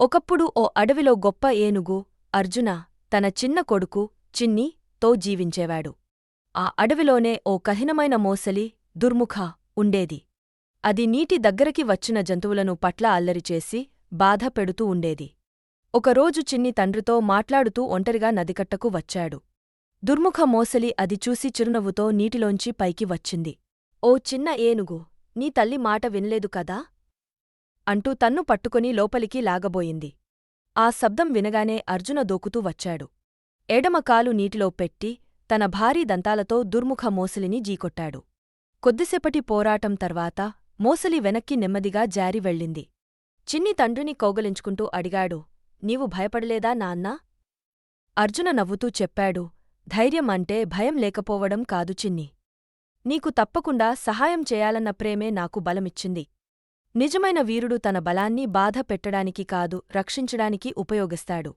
ఒకప్పుడు ఓ అడవిలో గొప్ప ఏనుగు అర్జున తన చిన్న కొడుకు చిన్ని తో జీవించేవాడు. ఆ అడవిలోనే ఓ కఠినమైన మోసలి దుర్ముఖ ఉండేది. అది నీటి దగ్గరికి వచ్చిన జంతువులను పట్ల అల్లరిచేసి బాధ పెడుతూ ఉండేది. ఒకరోజు చిన్ని తండ్రితో మాట్లాడుతూ ఒంటరిగా నదికట్టకు వచ్చాడు. దుర్ముఖ మోసలి అది చూసి చిరునవ్వుతో నీటిలోంచి పైకి వచ్చింది. ఓ చిన్న ఏనుగు నీ తల్లి మాట వినలేదు కదా? అంటూ తన్ను పట్టుకుని లోపలికి లాగబోయింది. ఆ శబ్దం వినగానే అర్జున దూకుతూ వచ్చాడు. ఎడమకాలు నీటిలో పెట్టి తన భారీ దంతాలతో దుర్ముఖ మోసలిని జీకొట్టాడు కొద్దిసేపటి పోరాటం తర్వాత మోసలి వెనక్కి నెమ్మదిగా జారి వెళ్ళింది. చిన్ని తండ్రిని కౌగలించుకుంటూ అడిగాడు నీవు భయపడలేదా నాన్నా? అర్జున నవ్వుతూ చెప్పాడు ధైర్యం అంటే భయం లేకపోవడం కాదు చిన్ని. నీకు తప్పకుండా సహాయం చేయాలన్న ప్రేమే నాకు బలమిచ్చింది. నిజమైన వీరుడు తన బలాన్ని బాధ పెట్టడానికి కాదు రక్షించడానికి ఉపయోగిస్తాడు.